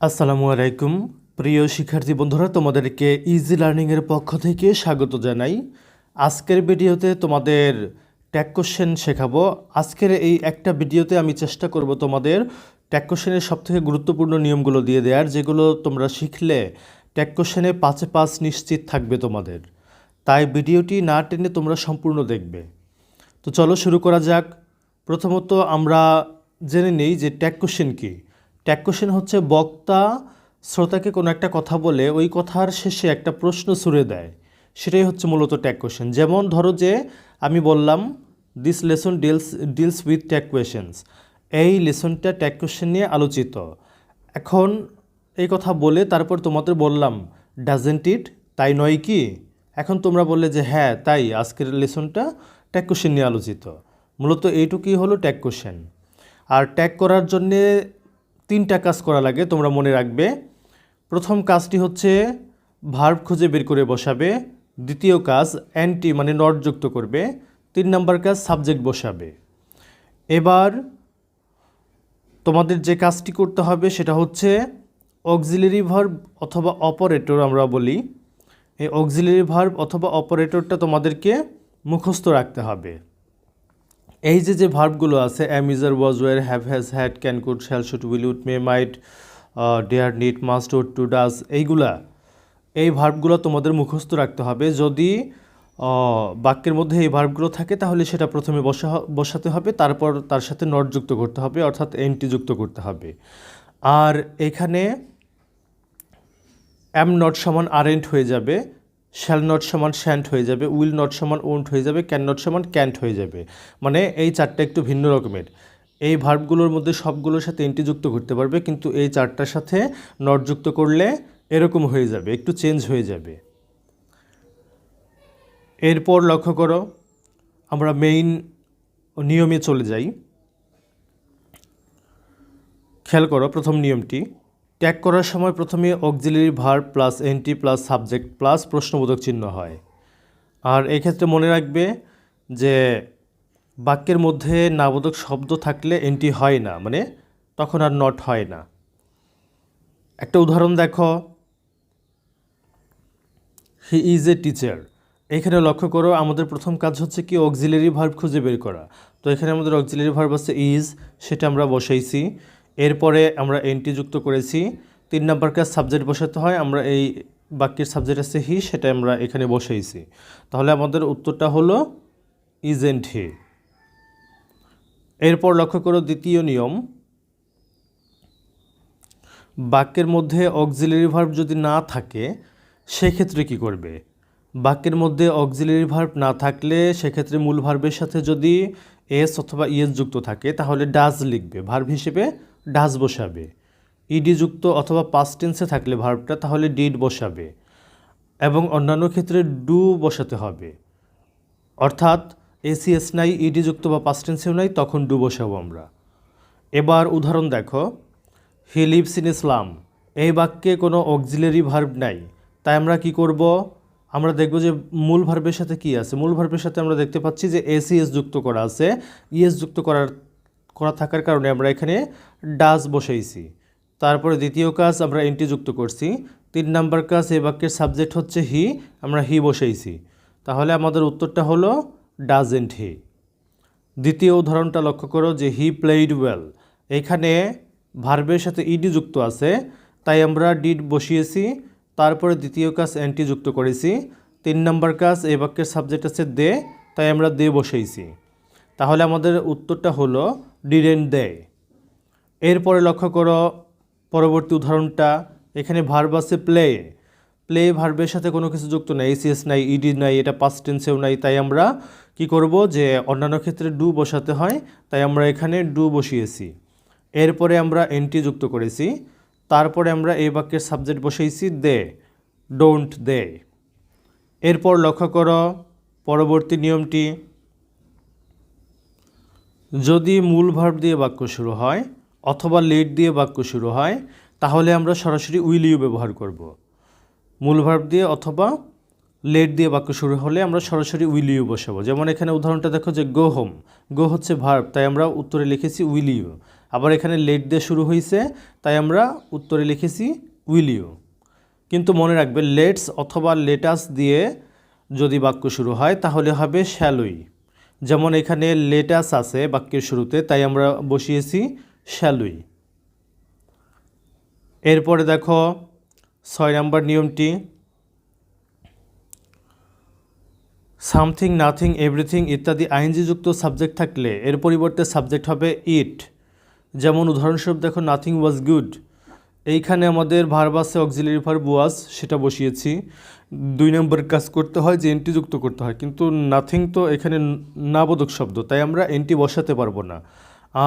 আসসালামু আলাইকুম। প্রিয় শিক্ষার্থী বন্ধুরা, তোমাদেরকে ইজি লার্নিংয়ের পক্ষ থেকে স্বাগত জানাই। আজকের ভিডিওতে তোমাদের ট্যাগ কোশ্চেন শেখাবো। আজকের এই একটা ভিডিওতে আমি চেষ্টা করব তোমাদের ট্যাগ কোশ্চেনের সবথেকে গুরুত্বপূর্ণ নিয়মগুলো দিয়ে দেওয়ার, যেগুলো তোমরা শিখলে ট্যাগ কোশ্চেনে পাঁচে পাঁচ নিশ্চিত থাকবে তোমাদের। তাই ভিডিওটি না টেনে তোমরা সম্পূর্ণ দেখবে। তো চলো শুরু করা যাক। প্রথমত আমরা জেনে নেই যে ট্যাগ কোশ্চেন কী। ট্যাগ কোশ্চেন হচ্ছে, বক্তা শ্রোতাকে কোনো একটা কথা বলে ওই কথার শেষে একটা প্রশ্ন ছুড়ে দেয়। সেটাই হচ্ছে মূলত ট্যাগ কোশ্চেন যেমন ধরো যে, আমি বললাম this lesson deals deals with tag questions এই লেসনটা ট্যাগ কোশ্চেন নিয়ে আলোচিত। এখন এই কথা বলে তারপর তোমাদের বললাম ডাজেন্ট ইট তাই নয় কি? এখন তোমরা বললে যে হ্যাঁ তাই, আজকের লেসনটা ট্যাগ কোশ্চেন নিয়ে আলোচিত। মূলত এইটুকুই হলো ট্যাগ কোশ্চেন আর ট্যাগ করার জন্যে তিনটা কাজ করা লাগে, তোমরা মনে রাখবে। প্রথম কাজটি হচ্ছে ভার্ব খুঁজে বের করে বসাবে। দ্বিতীয় কাজ অ্যান্টি মানে নট যুক্ত করবে। তিন নম্বর কাজ সাবজেক্ট বসাবে। এবার তোমাদের যে কাজটি করতে হবে, সেটা হচ্ছে অক্সিলারি ভার্ব অথবা অপারেটর আমরা বলি। এই অক্সিলারি ভার্ব অথবা অপারেটরটা তোমাদেরকে মুখস্থ রাখতে হবে। এই যে যে ভার্বগুলো আছে am is are was were have has had can could shall should will would may might dare need must would to does এইগুলা, এই ভার্বগুলো তোমাদের মুখস্থ রাখতে হবে। যদি বাক্যের মধ্যে এই ভার্বগুলো থাকে, তাহলে সেটা প্রথমে বসা, বসাতে হবে, তারপর তার সাথে নট যুক্ত করতে হবে, অর্থাৎ এনটি যুক্ত করতে হবে। আর এখানে অ্যাম নট সমান আরেন্ট হয়ে যাবে। শ্যাল নট সমান শ্যান্ট হয়ে যাবে উইল নট সমান ওন্ট হয়ে যাবে ক্যান নট সমান ক্যান্ট হয়ে যাবে। মানে এই চারটা একটু ভিন্ন রকমের। এই ভার্বগুলোর মধ্যে সবগুলোর সাথে এন্টি যুক্ত করতে পারবে, কিন্তু এই চারটার সাথে নট যুক্ত করলে এরকম হয়ে যাবে, একটু চেঞ্জ হয়ে যাবে। এরপর লক্ষ্য করো, আমরা মেইন নিয়মে চলে যাই। খেয়াল করো প্রথম নিয়মটি। ট্যাগ করার সময় প্রথমে auxiliary verb plus NT plus subject plus প্রশ্নবোধক চিহ্ন হয়। আর এক্ষেত্রে মনে রাখবে যে বাক্যের মধ্যে নাবোধক শব্দ থাকলে এনটি হয় না মানে তখন আর নট হয় না। একটা উদাহরণ দেখো। হি ইজ এ টিচার এখানে লক্ষ্য করো, আমাদের প্রথম কাজ হচ্ছে কি অক্সিলারি ভার্ব খুঁজে বের করা। তো এখানে আমাদের অক্সিলারি ভার্ব আছে ইজ সেটা আমরা বসাইছি। এরপরে আমরা এনটি যুক্ত করেছি। তিন নাম্বার সাবজেক্ট বসাতে হয়, আমরা এই বাক্যের সাবজেক্ট আছে হি সেটা আমরা এখানে বসাইছি। তাহলে আমাদের উত্তরটা হলো ইজ এন্ড হি এরপর লক্ষ্য করো দ্বিতীয় নিয়ম। বাক্যের মধ্যে অক্সিলারি ভার্ব যদি না থাকে, সেক্ষেত্রে কি করবে? বাক্যের মধ্যে অক্সিলারি ভার্ব না থাকলে, সেক্ষেত্রে মূল ভার্বের সাথে যদি এস অথবা ইএস যুক্ত থাকে, তাহলে ডাজ লিখবে। ভার্ব হিসেবে ডাজ বসাবে। ইডি যুক্ত অথবা পাস্ট টেন্সে থাকলে ভার্বটা তাহলে ডিড বসাবে এবং অন্যান্য ক্ষেত্রে ডু বসাতে হবে। অর্থাৎ এসিএস নাই ইডি যুক্ত বা পাস্ট টেন্সেও নাই, তখন ডু বসাবো আমরা। এবার উদাহরণ দেখো। হি লিভস ইন ইসলাম এই বাক্যে কোনো অক্সিলারি ভার্ব নাই। তাই আমরা কি করব? আমরা দেখব যে মূল ভার্বের সাথে কি আছে। মূল ভার্বের সাথে আমরা দেখতে পাচ্ছি যে এসিএস যুক্ত করা আছে। ইএস যুক্ত করার করা থাকার কারণে আমরা এখানে ডাজ বসাইছি। তারপরে দ্বিতীয় কাজ আমরা এনটি যুক্ত করছি। তিন নাম্বার কাজ এই বাক্যের সাবজেক্ট হচ্ছে হি আমরা হি বসাইছি। তাহলে আমাদের উত্তরটা হলো ডাজেন্ট হি দ্বিতীয় উদাহরণটা লক্ষ্য করো যে হি প্লেইড ওয়েল এখানে ভার্বের সাথে ইডি যুক্ত আছে, তাই আমরা ডিড বসিয়েছি। তারপরে দ্বিতীয় কাজ অ্যান্টি যুক্ত করেছি। তিন নম্বর কাজ এই বাক্যের সাবজেক্ট আছে দে, তাই আমরা দে বসেইছি। তাহলে আমাদের উত্তরটা হলো ডিডেন্ট দে এরপরে লক্ষ্য করো, পরবর্তী উদাহরণটা, এখানে ভার্ব আছে প্লে প্লে ভার্বের সাথে কোনো কিছু যুক্ত নাই এসিএস নাই ইডি নাই, এটা পাস্ট টেন্সেও নাই, তাই আমরা কি করব যে অন্যান্য ক্ষেত্রে ডু বসাতে হয়, তাই আমরা এখানে ডু বসিয়েছি। এরপরে আমরা এনটি যুক্ত করেছি, তারপরে আমরা এই বাক্যের সাবজেক্ট বসিয়েছি দে ডোন্ট দে এরপর লক্ষ্য করো, পরবর্তী নিয়মটি যদি মূল ভার্ব দিয়ে বাক্য শুরু হয় অথবা লেট দিয়ে বাক্য শুরু হয়, তাহলে আমরা সরাসরি উইল ইউ ব্যবহার করব। মূল ভার্ব দিয়ে অথবা লেট দিয়ে বাক্য শুরু হলে আমরা সরাসরি উইল ইউ বসাবো। যেমন এখানে উদাহরণটা দেখো যে গো হোম গো হচ্ছে ভার্ব তাই আমরা উত্তরে লিখেছি উইল ইউ আবার এখানে লেট দিয়ে শুরু হয়েছে তাই আমরা উত্তরে লিখেছি উইল ইউ কিন্তু মনে রাখবে লেটস অথবা লেটাস দিয়ে যদি বাক্য শুরু হয়, তাহলে হবে শ্যালুই যেমন এখানে লেটাস আছে বাক্যের শুরুতে, তাই আমরা বসিয়েছি শ্যালুই এরপরে দেখো, ছয় নম্বর নিয়মটি সামথিং নাথিং এভরিথিং ইত্যাদি আইনজিযুক্ত সাবজেক্ট থাকলে এর পরিবর্তে সাবজেক্ট হবে ইট যেমন উদাহরণস্বরূপ দেখো নাথিং ওয়াজ গুড এইখানে আমাদের ভার্বাসে অক্সিলারি ভার্ব ওয়াজ সেটা বসিয়েছি। দুই নম্বর কাজ করতে হয় যে এনটি যুক্ত করতে হয়। কিন্তু নাথিং তো এখানে নাবোধক শব্দ, তাই আমরা এনটি বসাতে পারব না।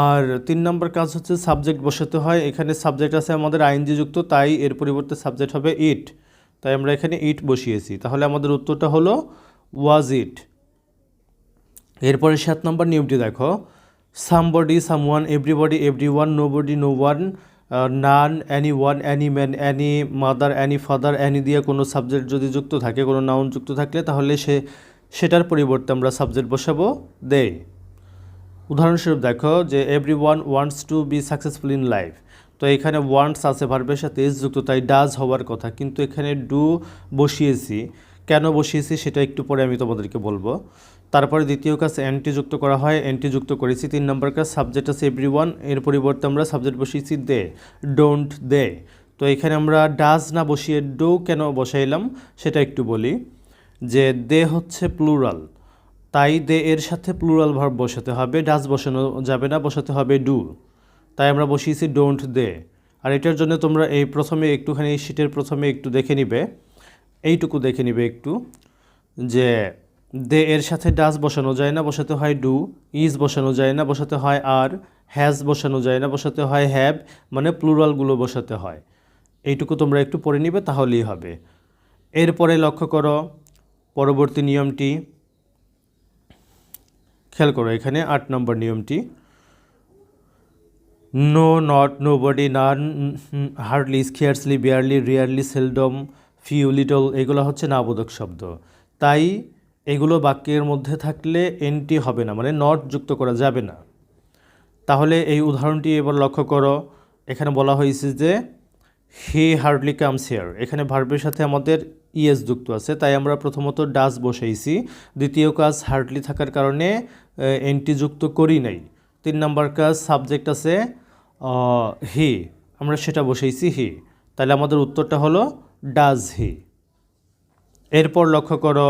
আর তিন নম্বর কাজ হচ্ছে সাবজেক্ট বসাতে হয়। এখানে সাবজেক্ট আছে আমাদের আইনজি যুক্ত, তাই এর পরিবর্তে সাবজেক্ট হবে ইট তাই আমরা এখানে ইট বসিয়েছি। তাহলে আমাদের উত্তরটা হলো ওয়াজ ইট এরপরে সাত নম্বর নিয়মটি দেখো। Somebody someone everybody everyone nobody no one none anyone any man any mother any father any দিয়ে কোনো সাবজেক্ট যদি যুক্ত থাকে, কোনো নাউন যুক্ত থাকলে, তাহলে সে, সেটার পরিবর্তে আমরা সাবজেক্ট বসাবো দে উদাহরণস্বরূপ দেখো যে everyone wants to be successful in life তো এখানে ওয়ান্টস আছে ভার্বের সাথে এস যুক্ত, তাই ডাজ হওয়ার কথা। কিন্তু এখানে ডু বসিয়েছি। কেন বসিয়েছি সেটা একটু পরে আমি তোমাদেরকে বলব। তারপরে দ্বিতীয় কাজ অ্যান্টি যুক্ত করা হয় অ্যান্টি যুক্ত করেছি। তিন নম্বর কাজ সাবজেক্ট আছে এভরি ওয়ানের পরিবর্তে আমরা সাবজেক্ট বসিয়েছি দে ডোন্ট দে। তো এখানে আমরা ডাজ না বসিয়ে ডো কেন বসাইলাম সেটা একটু বলি। যে দে হচ্ছে প্লুরাল তাই দে এর সাথে প্লুরাল ভার্ব বসাতে হবে ডাজ বসানো যাবে না, বসাতে হবে ডু তাই আমরা বসিয়েছি ডোন্ট দে। আর এটার জন্য তোমরা এই প্রথমে একটুখানি শীটের প্রথমে একটু দেখে নিবে। এইটুকু দেখে নিবে একটু, যে দে এর সাথে ডাজ বসানো যায় না, বসাতে হয় ডু, ইজ বসানো যায় না, বসাতে হয় আর, হ্যাজ বসানো যায় না, বসাতে হয় হ্যাভ মানে প্লুরালগুলো বসাতে হয়। এইটুকু তোমরা একটু পড়ে নিবে, তাহলেই হবে। এরপরে লক্ষ্য করো, পরবর্তী নিয়মটি, খেয়াল করো এখানে আট নম্বর নিয়মটি, no not nobody none, hardly, scarcely, barely, rarely, seldom few little এগুলো হচ্ছে নাবোধক শব্দ। তাই এগুলো বাক্যের মধ্যে থাকলে এনটি হবে না মানে নট যুক্ত করা যাবে না। তাহলে এই উদাহরণটি এবার লক্ষ্য করো। এখানে বলা হয়েছে যে হি হার্ডলি কামস হেয়ার এখানে ভার্বের সাথে আমাদের ইএস যুক্ত আছে, তাই আমরা প্রথমত ডাস বসাইছি। দ্বিতীয় কাজ হার্ডলি থাকার কারণে এনটি যুক্ত করি নাই। তিন নম্বর কাজ সাবজেক্ট আছে হি আমরা সেটা বসাইছি হি তাহলে আমাদের উত্তরটা হলো ডাজ হি এরপর লক্ষ্য করো।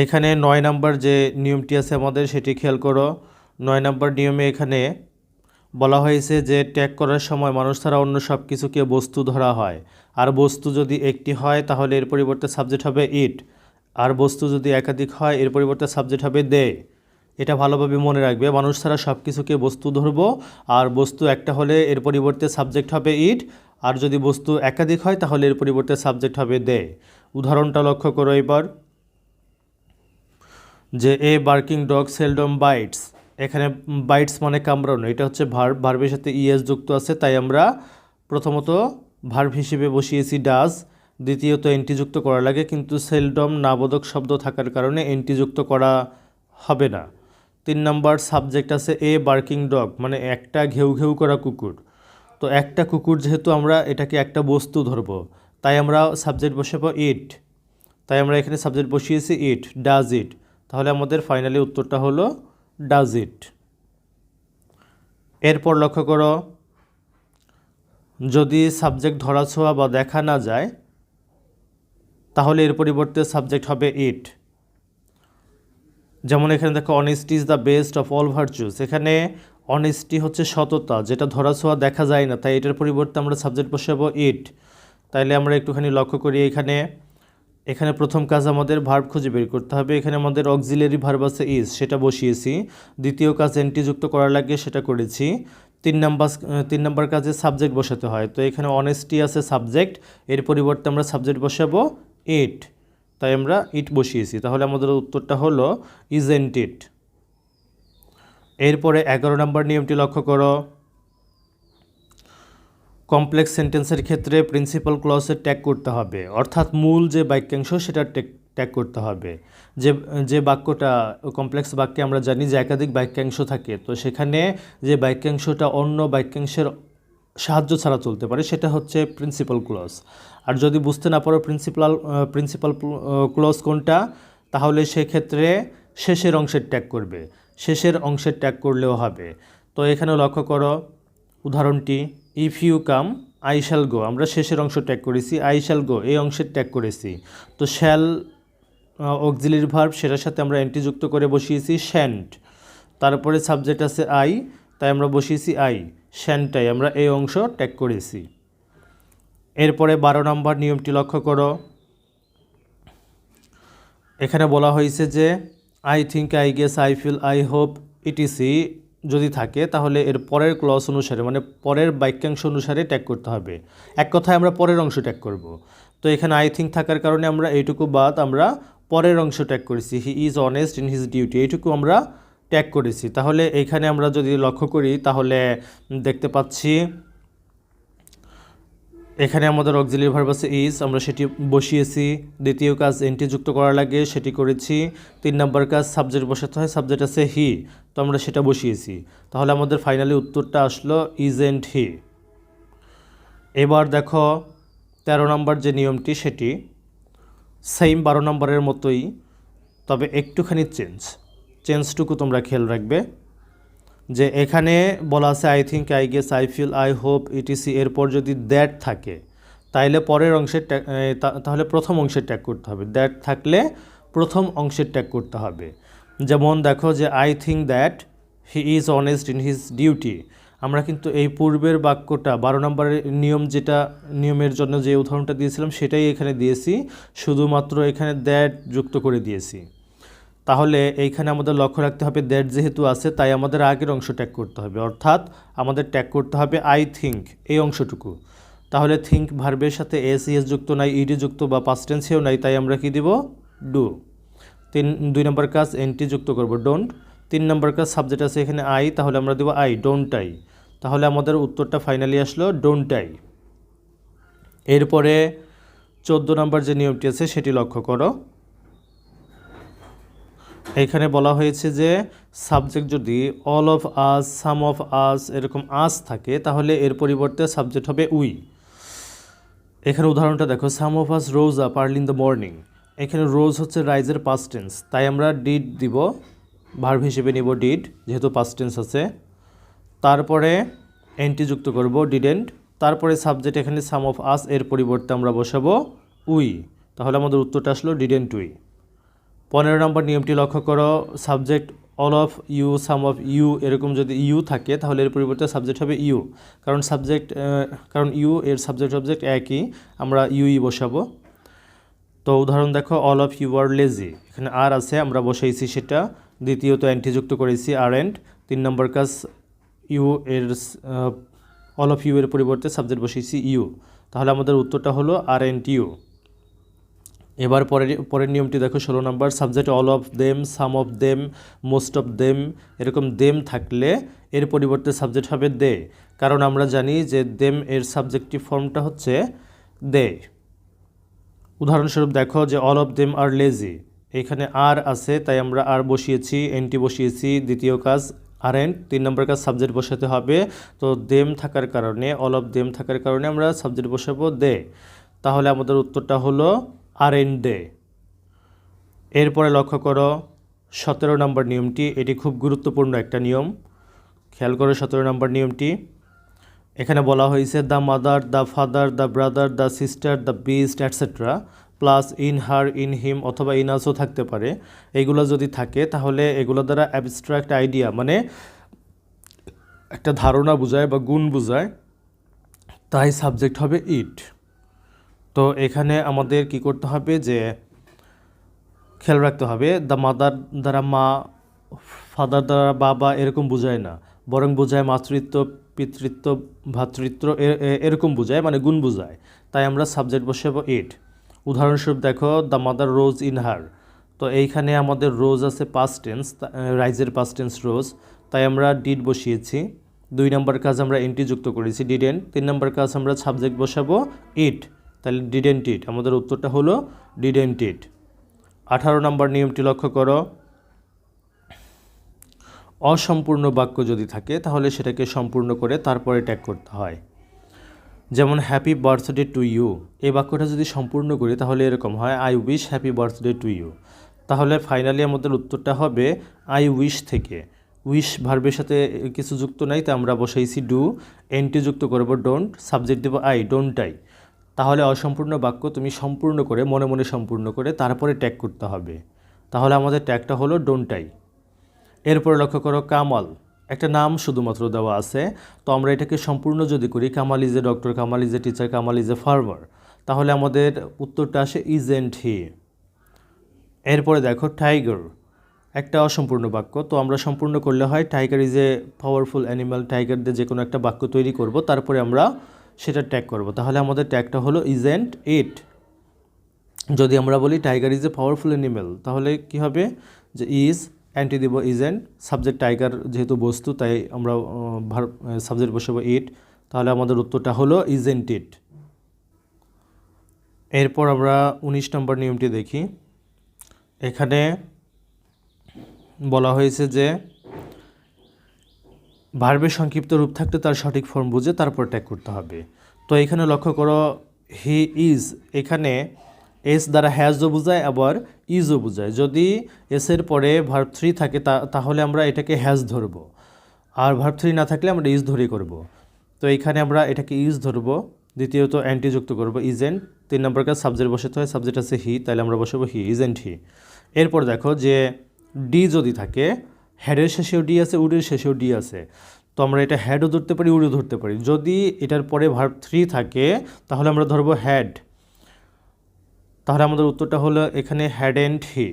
এইখানে নয় নাম্বার যে নিয়মটি আছে আমাদের, সেটি খেয়াল করো। নয় নাম্বার নিয়মে এখানে বলা হয়েছে যে ট্যাগ করার সময় মানুষ ছাড়া অন্য সব কিছুকে বস্তু ধরা হয়। আর বস্তু যদি একটি হয়, তাহলে এর পরিবর্তে সাবজেক্ট হবে ইট আর বস্তু যদি একাধিক হয়, এর পরিবর্তে সাবজেক্ট হবে দে এটা ভালোভাবে মনে রাখবে। মানুষ ছাড়া সব কিছুকে বস্তু ধরবো, আর বস্তু একটা হলে এর পরিবর্তে সাবজেক্ট হবে ইট আর যদি বস্তু একাধিক হয় তাহলে এর পরিবর্তে সাবজেক্ট হবে দে উদাহরণটা লক্ষ্য করো এবার। যে a barking dog seldom bites এখানে বাইটস মানে কামড়ানো, এটা হচ্ছে ভার্ব ভার্বের সাথে ইএস যুক্ত আছে, তাই আমরা প্রথমত ভার্ব হিসেবে বসিয়েছি ডাজ দ্বিতীয়ত এন্টি যুক্ত করা লাগে, কিন্তু সেলডম নাবোধক শব্দ থাকার কারণে এন্টি যুক্ত করা হবে না। তিন নাম্বার সাবজেক্ট আছে এ বার্কিং ডগ মানে একটা ঘেউ ঘেউ করা কুকুর। তো একটা কুকুর যেহেতু আমরা এটাকে একটা বস্তু ধরবো, তাই আমরা সাবজেক্ট বসাবো ইট তাই আমরা এখানে সাবজেক্ট বসিয়েছি ইট ডাজ ইট তাহলে আমাদের ফাইনালি উত্তরটা হলো ডাজ ইট এরপর লক্ষ্য করো, যদি সাবজেক্ট ধরা ছোঁয়া বা দেখা না যায়, তাহলে এর পরিবর্তে সাবজেক্ট হবে ইট যেমন এখানে দেখো honesty is the best of all virtues এখানে অনেস্টি হচ্ছে সততা, যেটা ধরা ছোঁয়া দেখা যায় না। তাই এটার পরিবর্তে আমরা সাবজেক্ট বসাবো ইট তাইলে আমরা একটুখানি লক্ষ্য করি, এখানে এখানে প্রথম কাজ আমাদের ভার্ব খুঁজে বের করতে হবে। এখানে আমাদের অক্সিলারি ভার্ব আছে ইজ সেটা বসিয়েছি। দ্বিতীয় কাজ এন্টি যুক্ত করার লাগে, সেটা করেছি। তিন নাম্বার তিন নাম্বার কাজে সাবজেক্ট বসাতে হয়। তো এখানে অনেস্টি আছে সাবজেক্ট এর পরিবর্তে আমরা সাবজেক্ট বসাবো ইট তাই আমরা ইট বসিয়েছি। তাহলে আমাদের উত্তরটা হলো ইজেন্ট ইট এরপরে এগারো নম্বর নিয়মটি লক্ষ্য করো। কমপ্লেক্স সেন্টেন্সের ক্ষেত্রে প্রিন্সিপাল ক্লসের ট্যাগ করতে হবে। অর্থাৎ মূল যে বাক্যাংশ, সেটা ট্যাগ করতে হবে। যে যে বাক্যটা কমপ্লেক্স বাক্যে আমরা জানি যে একাধিক বাক্যাংশ থাকে। তো সেখানে যে বাক্যাংশটা অন্য বাক্যাংশের সাহায্য ছাড়া চলতে পারে, সেটা হচ্ছে প্রিন্সিপাল ক্লজ আর যদি বুঝতে না পারো প্রিন্সিপাল প্রিন্সিপাল ক্লজ কোনটা, তাহলে সেক্ষেত্রে শেষের অংশের ট্যাগ করবে। শেষের অংশের ট্যাগ করলেও হবে। তো এখানে লক্ষ্য করো, উদাহরণটি if you come I shall go আমরা শেষের অংশ ট্যাগ করেছি আই শ্যাল গো এই অংশের ট্যাগ করেছি। তো শ্যাল অক্সিলির ভার্ব সেটার সাথে আমরা অ্যান্টি যুক্ত করে বসিয়েছি শ্যান্ট তারপরে সাবজেক্ট আছে আই তাই আমরা বসিয়েছি আই শ্যান্টাই আমরা এই অংশ ট্যাগ করেছি। এরপরে বারো নম্বর নিয়মটি লক্ষ্য করো। এখানে বলা হয়েছে যে I think I guess I feel I hope etc যদি থাকে, তাহলে এর পরের ক্লস অনুসারে মানে পরের বাক্যাংশ অনুসারে ট্যাগ করতে হবে। এক কথায় আমরা পরের অংশ ট্যাগ করব। তো এখানে আই থিঙ্ক থাকার কারণে আমরা এইটুকু বাদ আমরা পরের অংশ ট্যাগ করেছি। He is honest in his duty এইটুকু আমরা ট্যাগ করেছি। তাহলে এইখানে আমরা যদি লক্ষ্য করি, তাহলে দেখতে পাচ্ছি এখানে আমাদের অক্সিলিয়ারি ভার্ব আছে ইজ আমরা সেটি বসিয়েছি। দ্বিতীয় কাজ এনটি যুক্ত করা লাগে, সেটি করেছি। তিন নম্বর কাজ সাবজেক্ট বসাতে হয় সাবজেক্ট আছে হি তো আমরা সেটা বসিয়েছি। তাহলে আমাদের ফাইনালি উত্তরটা আসলো ইজ এন্ড হি এবার দেখো, তেরো নম্বর যে নিয়মটি, সেটি সেম বারো নম্বরের মতোই, তবে একটুখানি চেঞ্জ চেঞ্জটুকু তোমরা খেয়াল রাখবে। যে এখানে বলা আছে I think I guess I feel I hope etc এরপর যদি দ্যাট থাকে, তাইলে পরের অংশের ট্যাগ তাহলে প্রথম অংশের ট্যাগ করতে হবে। দ্যাট থাকলে প্রথম অংশের ট্যাগ করতে হবে। যেমন দেখো যে I think that he is honest in his duty আমরা কিন্তু এই পূর্বের বাক্যটা, বারো নম্বরের নিয়ম যেটা, নিয়মের জন্য যে উদাহরণটা দিয়েছিলাম, সেটাই এখানে দিয়েছি। শুধুমাত্র এখানে দ্যাট যুক্ত করে দিয়েছি। তাহলে এইখানে আমাদের লক্ষ্য রাখতে হবে দ্যাট যেহেতু আছে, তাই আমাদের আগের অংশ ট্যাগ করতে হবে। অর্থাৎ আমাদের ট্যাগ করতে হবে আই থিঙ্ক এই অংশটুকু। তাহলে থিঙ্ক ভার্বের সাথে এস ইএস যুক্ত নাই ইডি যুক্ত বা পাস্টেন্সেও নাই, তাই আমরা কি দিব? ডু তিন, দুই নম্বর কাজ এনটি যুক্ত করব ডোন্ট তিন নম্বর কাজ সাবজেক্ট আছে এখানে আই তাহলে আমরা দেবো আই ডোন্ট আই তাহলে আমাদের উত্তরটা ফাইনালি আসলো ডোন্ট আই এরপরে চোদ্দ নম্বর যে নিয়মটি আছে, সেটি লক্ষ্য করো। এখানে বলা হয়েছে যে সাবজেক্ট যদি all of us some of us এরকম আস থাকে, তাহলে এর পরিবর্তে সাবজেক্ট হবে উই এখানে উদাহরণটা দেখো some of us rose up early in the morning এখানে রোজ হচ্ছে রাইজের পাস্ট টেন্স তাই আমরা ডিড দিব ভার্ভ হিসেবে নিব ডিড যেহেতু পাস্ট টেন্স আছে। তারপরে এন্টি যুক্ত করব ডিডেন্ট তারপরে সাবজেক্ট এখানে সাম অফ আস এর পরিবর্তে আমরা বসাবো উই তাহলে আমাদের উত্তরটা আসলো ডিডেন্ট উই পনেরো নম্বর নিয়মটি লক্ষ্য করো subject all of you some of you এরকম যদি ইউ থাকে, তাহলে এর পরিবর্তে সাবজেক্ট হবে ইউ কারণ সাবজেক্ট কারণ ইউ এর সাবজেক্ট সাবজেক্ট একই, আমরা ইউই বসাবো। তো উদাহরণ দেখো all of you are lazy এখানে আর আছে, আমরা বসাইছি সেটা। দ্বিতীয়ত অ্যান্টিযুক্ত করেছি আর এন্ড তিন নম্বর কাজ ইউ এর অল অফ ইউ এর পরিবর্তে সাবজেক্ট বসিয়েছি ইউ তাহলে আমাদের উত্তরটা হলো আর এন্ড ইউ এবার পরের পরের নিয়মটি দেখো, ষোলো number subject all of them some of them most of them এরকম দেম থাকলে এর পরিবর্তে সাবজেক্ট হবে দে কারণ আমরা জানি যে দেম এর সাবজেক্টিভ ফর্মটা হচ্ছে দে উদাহরণস্বরূপ দেখো যে all of them are lazy এখানে আর আছে, তাই আমরা আর বসিয়েছি এনটি বসিয়েছি, দ্বিতীয় কাজ আর এন্ড তিন নম্বর কাজ সাবজেক্ট বসাতে হবে। তো দেম থাকার কারণে অল অফ দেম থাকার কারণে আমরা সাবজেক্ট বসাবো দে তাহলে আমাদের উত্তরটা হলো আর এন ডে এরপরে লক্ষ্য করো, সতেরো নম্বর নিয়মটি, এটি খুব গুরুত্বপূর্ণ একটা নিয়ম। খেয়াল করো সতেরো নম্বর নিয়মটি। এখানে বলা হয়েছে, the mother, the father, the brother, the sister, the beast etcetera plus in her, in him, অথবা ইন আসও থাকতে পারে। এইগুলো যদি থাকে, তাহলে এগুলো দ্বারা অ্যাবস্ট্রাক্ট আইডিয়া মানে একটা ধারণা বোঝায় বা গুণ বোঝায়। তাই সাবজেক্ট হবে ইট। তো এখানে আমাদের কি করতে হবে যে, খেয়াল রাখতে হবে দ্য মাদার দ্বারা মা ফাদার দ্বারা বাবা এরকম বোঝায় না। বরং বোঝায় মাতৃত্ব, পিতৃত্ব ভাতৃত্ব এরকম বোঝায় মানে গুণ বোঝায়। তাই আমরা সাবজেক্ট বসাবো ইট উদাহরণস্বরূপ দেখো the mother rose in her তো এইখানে আমাদের রোজ আছে পাস্ট টেন্স রাইজের পাস্ট টেন্স রোজ তাই আমরা ডিড বসিয়েছি। দুই নম্বর কাজ আমরা এন্টি যুক্ত করেছি ডিডেন্ট তিন নম্বর কাজ আমরা সাবজেক্ট বসাবো ইট তাহলে ডিডেন্ট ইট আমাদের উত্তরটা হলো ডিডেন্ট ইট আঠারো নম্বর নিয়মটি লক্ষ্য করো। অসম্পূর্ণ বাক্য যদি থাকে, তাহলে সেটাকে সম্পূর্ণ করে তারপরে ট্যাগ করতে হয়। যেমন হ্যাপি বার্থডে টু ইউ এই বাক্যটা যদি সম্পূর্ণ করি, তাহলে এরকম হয় I wish happy birthday to you তাহলে ফাইনালি আমাদের উত্তরটা হবে আই উইশ থেকে। উইশ ভার্বের সাথে কিছু যুক্ত নাই, তাই আমরা বসাইছি ডু এনটি যুক্ত করব ডোন্ট সাবজেক্ট দেবো আই ডোন্ট আই তাহলে অসম্পূর্ণ বাক্য তুমি সম্পূর্ণ করে, মনে মনে সম্পূর্ণ করে তারপরে ট্যাগ করতে হবে। তাহলে আমাদের ট্যাগটা হলো ডোন্ট আই এরপরে লক্ষ্য করো কামাল। একটা নাম শুধুমাত্র দেওয়া আছে। তো আমরা এটাকে সম্পূর্ণ যদি করি, Kamal is a doctor Kamal is a teacher Kamal is a farmer তাহলে আমাদের উত্তরটা আসে ইজ এন্ড হি এরপরে দেখো টাইগার একটা অসম্পূর্ণ বাক্য। তো আমরা সম্পূর্ণ করলে হয় tiger is a powerful animal tiger দিয়ে যে কোনো একটা বাক্য তৈরি করব, তারপরে আমরা সেটা ট্যাগ করব। তাহলে আমাদের ট্যাগটা হলো ইজ এন্ড ইট যদি আমরা বলি tiger is a powerful animal তাহলে কি হবে? যে ইজ অ্যান্টি দিব ইজ অ্যান্ড সাবজেক্ট টাইগার যেহেতু বস্তু, তাই আমরা সাবজেক্ট বসাবো ইট তাহলে আমাদের উত্তরটা হলো ইজ এন্ট ইট এরপর আমরা উনিশ নম্বর নিয়মটি দেখি। এখানে বলা হয়েছে যে ভার্বের সংক্ষিপ্ত রূপ থাকতে তার সঠিক ফর্ম বুঝে তারপর ট্যাগ করতে হবে। তো এখানে লক্ষ্য করো হি ইজ এখানে এস দ্বারা হ্যাজও বোঝায়, আবার ইজও বোঝায়। যদি এসের পরে ভার্ব থ্রি থাকে তাহলে আমরা এটাকে হ্যাজ ধরবো। আর ভার্ব থ্রি না থাকলে আমরা ইজ ধরেই করব। তো এখানে আমরা এটাকে ইজ ধরবো। দ্বিতীয়ত অ্যান্টি যুক্ত করব ইজেন্ট তিন নম্বর কাজ সাবজেক্ট বসাতে হয় সাবজেক্ট আছে হি তাহলে আমরা বসাবো হি ইজেন্ট হি এরপর দেখো যে ডি যদি থাকে হ্যাডের শেষেও ডি আছে, উডের শেষেও ডি আছে। তো আমরা এটা হ্যাডও ধরতে পারি, উডও ধরতে পারি। যদি এটার পরে ভার্ব থ্রি থাকে, তাহলে আমরা ধরবো হ্যাড তাহলে আমাদের উত্তরটা হলো এখানে হ্যাড অ্যান্ড হি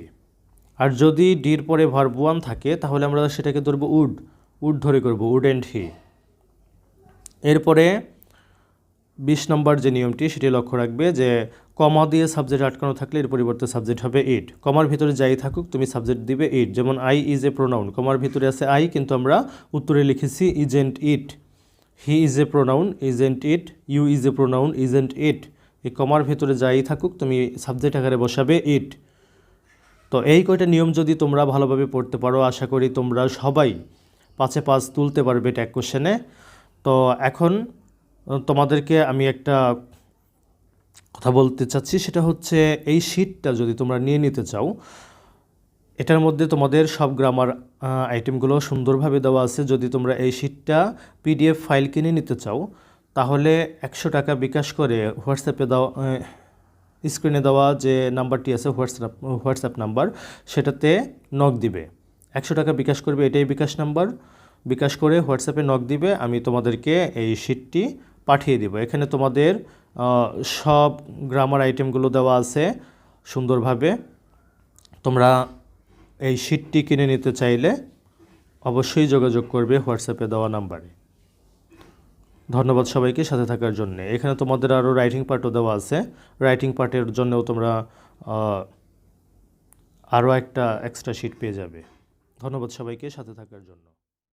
আর যদি ডির পরে ভার্ব ওয়ান থাকে, তাহলে আমরা সেটাকে ধরবো উড। উড ধরে করব, উড অ্যান্ড হি এরপরে বিশ নম্বর যে নিয়মটি, সেটি লক্ষ্য রাখবে যে কমা দিয়ে সাবজেক্ট আটকানো থাকলে এর পরিবর্তে সাবজেক্ট হবে ইট কমার ভিতরে যাই থাকুক, তুমি সাবজেক্ট দিবে ইট যেমন আই ইজ এ প্রোনাউন কমার ভিতরে আছে আই কিন্তু আমরা উত্তরে লিখেছি isn't it he is a pronoun isn't it you is a pronoun isn't it এই কমার ভিতরে যাই থাকুক, তুমি সাবজেক্ট আকারে বসাবে ইট তো এই কয়টা নিয়ম যদি তোমরা ভালোভাবে পড়তে পারো, আশা করি তোমরা সবাই পাঁচে পাঁচ তুলতে পারবে ট্যাগ কোশ্চেনে তো এখন তোমাদেরকে আমি একটা কথা বলতে চাচ্ছি সেটা হচ্ছে এই শিটটা যদি তোমরা নিয়ে নিতে চাও, এটার মধ্যে তোমাদের সব গ্রামার আইটেমগুলো সুন্দরভাবে দেওয়া আছে। যদি তোমরা এই শিটটা পিডিএফ ফাইল কিনে নিতে চাও, তাহলে একশো টাকা বিকাশ করে হোয়াটসঅ্যাপে দেওয়া স্ক্রিনে দেওয়া যে নাম্বারটি আছে হোয়াটসঅ্যাপ হোয়াটসঅ্যাপ নাম্বার, সেটাতে নক দিবে। একশো টাকা বিকাশ করবে, এটাই বিকাশ নাম্বার। বিকাশ করে হোয়াটসঅ্যাপে নক দিবে, আমি তোমাদেরকে এই শিটটি পাঠিয়ে দিব। এখানে তোমাদের সব গ্রামার আইটেমগুলো দেওয়া আছে সুন্দরভাবে। তোমরা এই শিটটি কিনে নিতে চাইলে অবশ্যই যোগাযোগ করবে হোয়াটসঅ্যাপে দেওয়া নাম্বারে। ধন্যবাদ সবাইকে সাথে থাকার জন্য। এখানে তোমাদের আরও রাইটিং পার্টও দেওয়া আছে। রাইটিং পার্টের জন্যও তোমরা আরও একটা এক্সট্রা শিট পেয়ে যাবে। ধন্যবাদ সবাইকে সাথে থাকার জন্য।